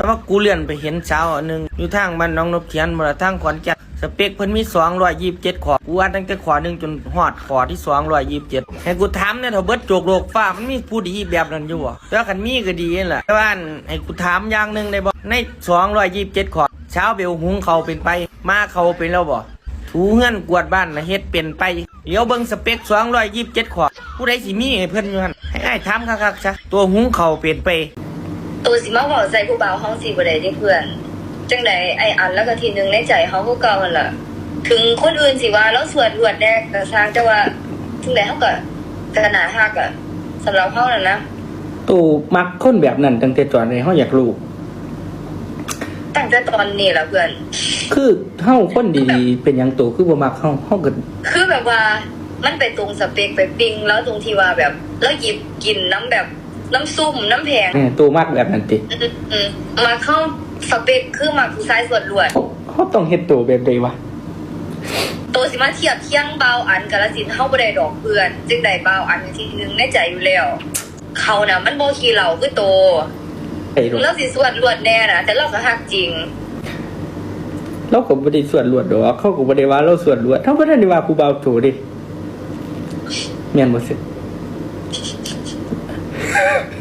แต่ว่ากูเลื่อนไปเห็นสาวอันหนึ่งอยู่ทางบ้านน้องนบเทียนบ่ละทางขอนแก่นสเปคเพิ่นมี227ขอกูอ่านตั้งแต่ขอหนึ่งจนฮอดขอที่227ให้กูถามเนี่ยเถอะเบิดโจกโลกฟ้ามันมีผู้ดีแบบนั้นอยู่บ่แล้วคันมีก็ดีนั่นแหละแต่ว่านให้กูถามอย่างหนึ่งได้บ่ใน227ขอเช้าเบลหุงเขาเป็นไป มาเขาเป็นแล้วบ่ถูเงินกวดบ้านนะเฮ็ดเป็นไปเดี๋ยวเบิ่งสเปค227ขอผู้ใดสิมีให้เพิ่นอยู่หันให้ไอ้ถามคักๆซะตัวหุงเขาเป็นไป ตัวสิมาเว้าใจผู้บ่าวเฮาสิบ่ได้เด้เพื่อน จังไดไอ้อันแล้วก็ทีหนึงในใจเฮาก็เก่าหั่นล่ะถึงคนอื่นสิว่าเราสวดรวดแดกก็สร้างแต่ว่าถึงไดเฮาก็ก็น่าฮักอะสำหรับเฮานั่นนะตู่มักคนแบบนั้นตั้งแต่ตอนในเฮาอยากรู้ตั้งแต่ตอนนี้ล่ะเพื่อน คือเฮาคนดีๆเป็นหยังตู่คือบ่มักเฮาเฮาก็คือแบบว่ามันไปตรงสเปคไปปิงแล้วตรงที่ว่าแบบ แล้วหยิบกินน้ำแบบ น้ำซุ่มน้ำแพงแหม่ตู่มักแบบนั้นติอืมอืมมาเข้าสเปคคือมาผู้ชายส่วนรวดเฮาเฮาต้องเฮ็ดตู่แบบใดวะตัวสิมาเทียบเทียงเบาอันกาลสินธุ์เฮาบ่ได้ดอกเพื่อนจึงได้เบาอันที่หนึงในใจอยู่แล้ว เขาน่ะมันบ่ขี้เหล่าคือโตไอ้ถึลูงกเราสิสวดรวดแน่นะแต่เราก็ฮักจริงเราก็บ่ได้ส่วนรวดดอกเขาก็บ่ได้ว่าเราส่วนรวดเฮาบ่ได้ว่าผู้บ่าวตู่ดิแม่นบ่สิ Yeah.